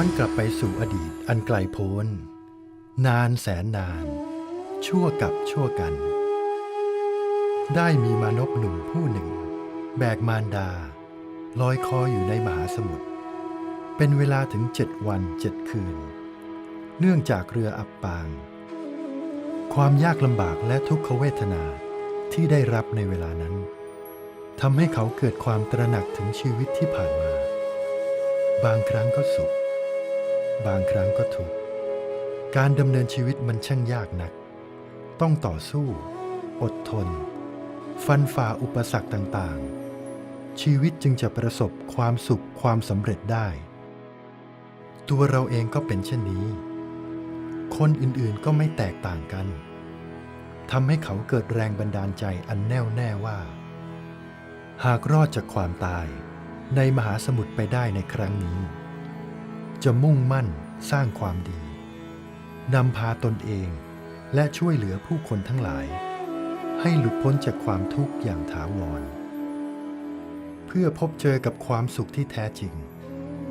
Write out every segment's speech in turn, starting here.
ย้อนกลับไปสู่อดีตอันไกลโพ้น นานแสนนาน ชั่วกับชั่วกัน ได้มีมานพหนุ่มผู้หนึ่ง แบกมารดา ลอยคออยู่ในมหาสมุทรเป็นเวลาถึงเจ็ดวันเจ็ดคืน เนื่องจากเรืออับปาง ความยากลำบากและทุกขเวทนาที่ได้รับในเวลานั้นทำให้เขาเกิดความตระหนักถึงชีวิตที่ผ่านมา บางครั้งก็สุข บางครั้งก็ทุกการดำเนินชีวิตมันช่างยากนัก ต้องต่อสู้ อดทน ฟันฝ่าอุปสรรคต่างๆ ชีวิตจึงจะประสบความสุขความสำเร็จได้ ตัวเราเองก็เป็นเช่นนี้ คนอื่นๆก็ไม่แตกต่างกันทำให้เขาเกิดแรงบันดาลใจอันแน่วแน่ว่า หากรอดจากความตายในมหาสมุทรไปได้ในครั้งนี้ จะมุ่งมั่นสร้างความดี นำพาตนเองและช่วยเหลือผู้คนทั้งหลาย ให้หลุดพ้นจากความทุกข์อย่างถาวร เพื่อพบเจอกับความสุขที่แท้จริง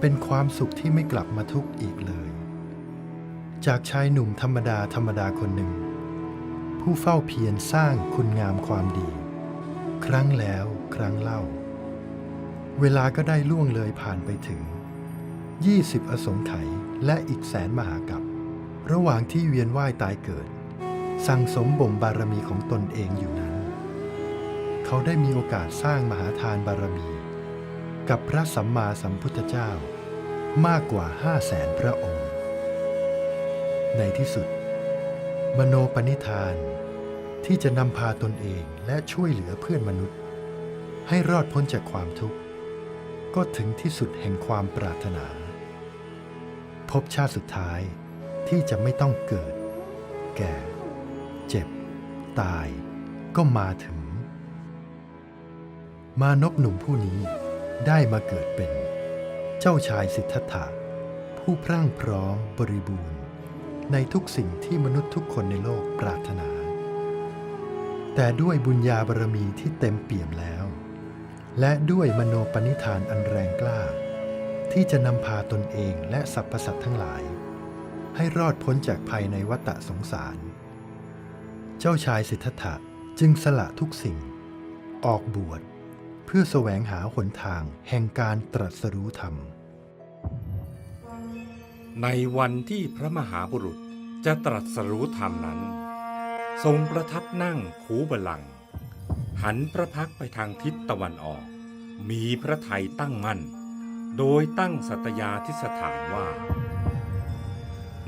เป็นความสุขที่ไม่กลับมาทุกข์อีกเลย จากชายหนุ่มธรรมดาธรรมดาคนหนึ่ง ผู้เฝ้าเพียรสร้างคุณงามความดี ครั้งแล้วครั้งเล่า เวลาก็ได้ล่วงเลยผ่านไปถึง 20 อสงไขยและอีกแสนมหากับระหว่างที่เวียนว่ายตายเกิด สั่งสมบ่มบารมีของตนเองอยู่นั้น เขาได้มีโอกาสสร้างมหาทานบารมี กับพระสัมมาสัมพุทธเจ้ามากกว่าห้าแสนพระองค์ ในที่สุด มโนปณิธานที่จะนำพาตนเองและช่วยเหลือเพื่อนมนุษย์ ให้รอดพ้นจากความทุกข์ ก็ถึงที่สุดแห่งความปรารถนา พบชาติสุดท้ายที่จะไม่ต้องเกิด แก่ เจ็บ ตาย ก็มาถึง มานพหนุ่มผู้นี้ได้มาเกิดเป็น เจ้าชายสิทธัตถะผู้พรั่งพร้อมบริบูรณ์ ในทุกสิ่งที่มนุษย์ทุกคนในโลกปรารถนา แต่ด้วยบุญญาบารมีที่เต็มเปี่ยมแล้ว และด้วยมโนปณิธานอันแรงกล้า ที่จะนำพาตนเองและสรรพสัตว์ทั้งหลาย ให้รอดพ้นจากภัยในวัฏสงสาร เจ้าชายสิทธัตถะจึงสละทุกสิ่ง ออกบวชเพื่อแสวงหาหนทางแห่งการตรัสรู้ธรรม ในวันที่พระมหาบุรุษจะตรัสรู้ธรรมนั้น ทรงประทับนั่งคูบลัง หันพระพักไปทางทิศตะวันออก มีพระทัยตั้งมั่น โดยตั้งสัตยาธิสถานว่า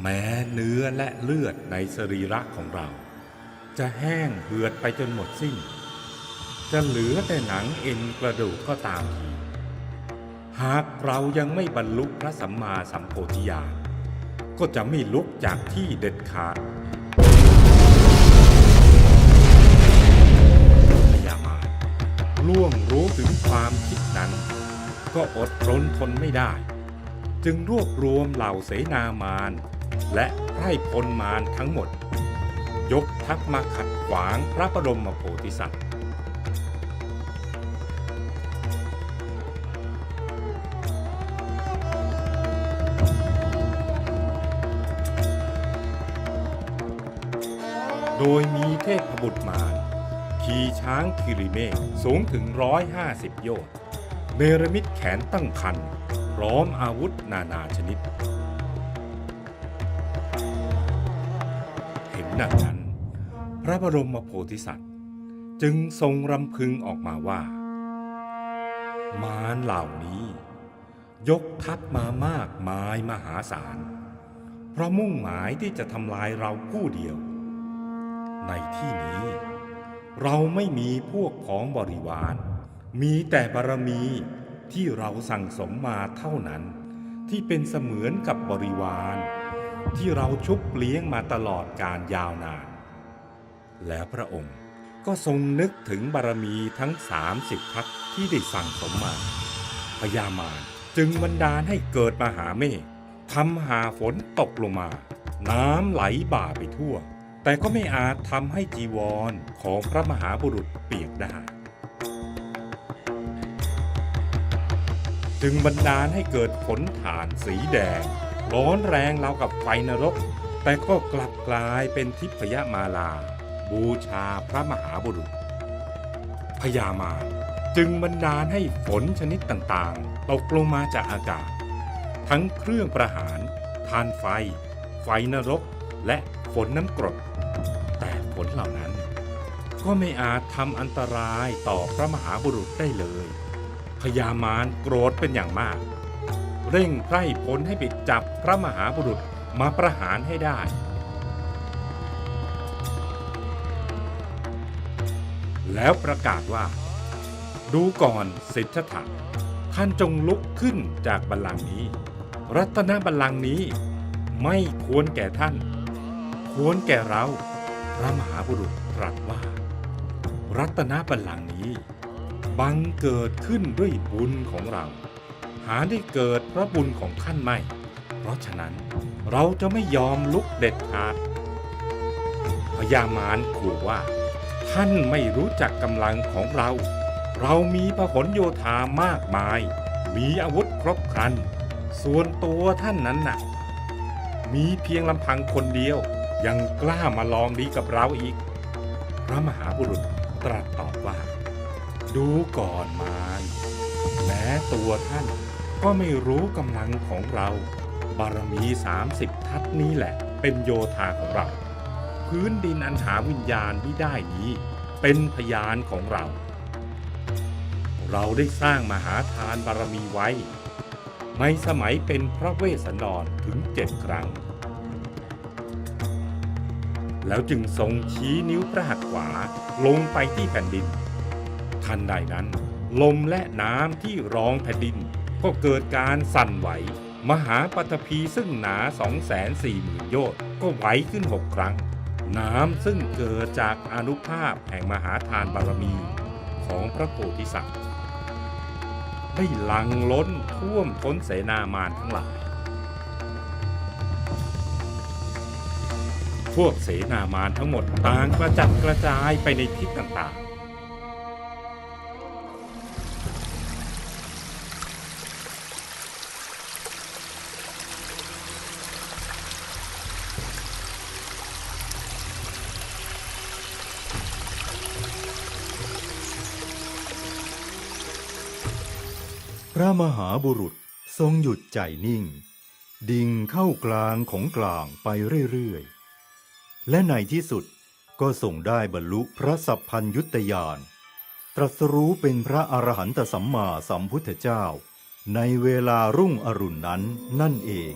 แม้เนื้อและเลือดในสรีระของเรา จะแห้งเหือดไปจนหมดสิ้น จะเหลือแต่หนังเอ็นกระดูกก็ตามทีหากเรายังไม่บรรลุพระสัมมาสัมโพธิญาณก็จะไม่ลุกจากที่เด็ดขาดพยามารล่วงรู้ถึงความคิดนั้น ก็อดรนทนไม่ได้ จึงรวบรวมเหล่าเสนามาร และไพร่พลมารทั้งหมด ยกทัพมาขัดขวางพระบรมโพธิสัตว์โดยมีเทพบุตรมารขี่ช้างคิริเมฆสูงถึงร้อยห้าสิบโยชน์ เนรมิตแขนตั้งคันพร้อมอาวุธนานาชนิด เห็นดังนั้น พระบรมโพธิสัตว์ จึงทรงรำพึงออกมาว่า มารเหล่านี้ ยกทัพมามากมายมหาศาล เพราะมุ่งหมายที่จะทำลายเราผู้เดียว ในที่นี้ เราไม่มีพวกพ้องบริวาร มีแต่บารมีที่เราสั่งสมมาเท่านั้น ที่เป็นเสมือนกับบริวาร ที่เราชุบเลี้ยงมาตลอดการยาวนาน และพระองค์ก็ทรงนึกถึงบารมีทั้ง30ทัศที่ได้สั่งสมมาพญามารจึงบันดาลให้เกิดมหาเมฆทำหาฝนตกลงมา น้ำไหลบ่าไปทั่ว แต่ก็ไม่อาจทำให้จีวรของพระมหาบุรุษเปียกได้ จึงบันดาลให้เกิดผลถ่านสีแดง ร้อนแรงราวกับไฟนรก แต่ก็กลับกลายเป็นทิพยมาลา บูชาพระมหาบุรุษพญามารจึงบันดาลให้ฝนชนิดต่างๆ ตกลงมาจากอากาศ ทั้งเครื่องประหารทานไฟ ไฟนรก และฝนน้ำกรด แต่ฝนเหล่านั้น ก็ไม่อาจทำอันตรายต่อพระมหาบุรุษได้เลย พญามารโกรธเป็นอย่างมาก เร่งไพร่พลให้ไปจับพระมหาบุรุษมาประหารให้ได้ แล้วประกาศว่า ดูก่อนสิทธัตถะท่านจงลุกขึ้นจากบัลลังก์นี้ รัตนบัลลังก์นี้ไม่ควรแก่ท่าน ควรแก่เรา พระมหาบุรุษตรัสว่า รัตนบัลลังก์นี้ บังเกิดขึ้นด้วยบุญของเรา หาได้เกิดพระบุญของท่านไม่ เพราะฉะนั้นเราจะไม่ยอมลุกเด็ดขาดพญามารขู่ว่า ท่านไม่รู้จักกำลังของเรา เรามีพหลโยธามากมาย มีอาวุธครบครัน ส่วนตัวท่านนั้นน่ะ มีเพียงลำพังคนเดียว ยังกล้ามาลองดีกับเราอีก พระมหาบุรุษตรัสตอบว่า ดูก่อนมารแม้ตัวท่านก็ไม่รู้กำลังของเรา บารมี 30 ทัศนี้แหละ เป็นโยธาของเรา พื้นดินอันหาวิญญาณไม่ได้นี้ เป็นพยานของเรา เราได้สร้างมหาทานบารมีไว้ ในสมัยเป็นพระเวสสันดรถึงเจ็ดครั้ง แล้วจึงทรงชี้นิ้วพระหัตถ์ขวาลงไปที่แผ่นดิน ทันใดนั้น ลมและน้ำที่รองแผ่นดิน ก็เกิดการสั่นไหว มหาปฐพีซึ่งหนา 240,000 โยชน์ก็ไหวขึ้นหกครั้ง น้ำซึ่งเกิดจากอนุภาพแห่งมหาทานบารมีของพระโพธิสัตว์ได้หลังล้นท่วมท้นเสนามานทั้งหลาย พวกเสนามานทั้งหมดต่างกระจัดกระจายไปในทิศต่างๆ พระมหาบุรุษทรงหยุดใจนิ่ง ดิ่งเข้ากลางของกลางไปเรื่อยๆ และในที่สุดก็ส่งได้บรรลุพระสัพพัญยุตยาน ตรัสรู้เป็นพระอรหันตสัมมาสัมพุทธเจ้า ในเวลารุ่งอรุณนั้นนั่นเอง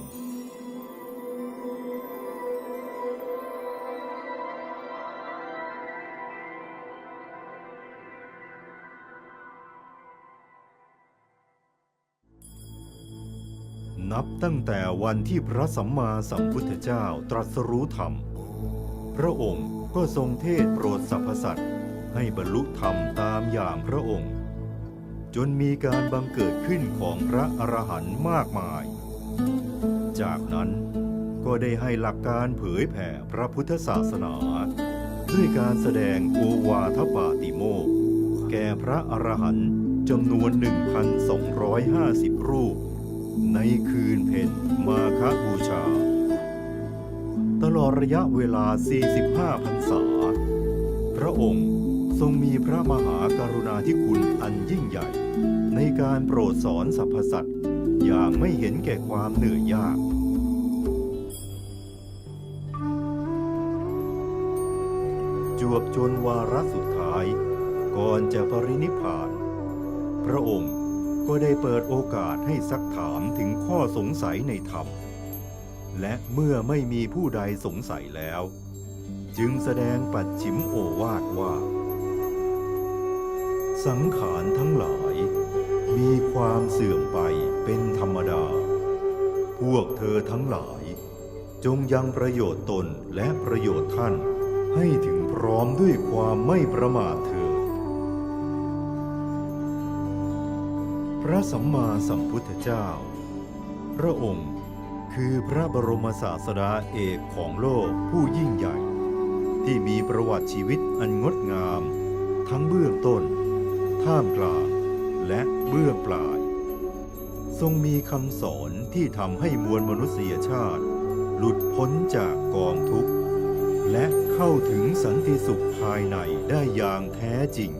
นับตั้งแต่วันที่พระสัมมาสัมพุทธเจ้าตรัสรู้ธรรม พระองค์ก็ทรงเทศโปรดสรรพสัตว์ให้บรรลุธรรมตามอย่างพระองค์ จนมีการบังเกิดขึ้นของพระอรหันต์มากมาย จากนั้นก็ได้ให้หลักการเผยแผ่พระพุทธศาสนา ด้วยการแสดงโอวาทปาติโมกแก่พระอรหันต์จำนวน 1,250 รูป ในคืนเพ็ญมาคบูชา ตลอดระยะเวลา 45 พรรษา พระองค์ทรงมีพระมหากรุณาธิคุณอันยิ่งใหญ่ ในการโปรดสอนสรรพสัตว์อย่างไม่เห็นแก่ความเหนื่อยยาก จวบจนวาระสุดท้าย ก่อนจะปรินิพพาน พระองค์ ก็ได้เปิดโอกาสให้ซักถามถึงข้อสงสัยในธรรม และเมื่อไม่มีผู้ใดสงสัยแล้ว จึงแสดงปัดฉิมโอวาทว่า สังขารทั้งหลาย มีความเสื่อมไปเป็นธรรมดา พวกเธอทั้งหลาย จงยังประโยชน์ตนและประโยชน์ท่านให้ถึงพร้อมด้วยความไม่ประมาทเถิ ระสัมมาสัมพุทธเจ้า พระองค์คือพระบรมศาสดาเอกของโลกผู้ยิ่งใหญ่ ที่มีประวัติชีวิตอันงดงาม ทั้งเบื้องต้น ท่ามกลาง และเบื้องปลาย ทรงมีคำสอนที่ทำให้มวลมนุษยชาติ หลุดพ้นจากกองทุกข์ และเข้าถึงสันติสุขภายในได้อย่างแท้จริง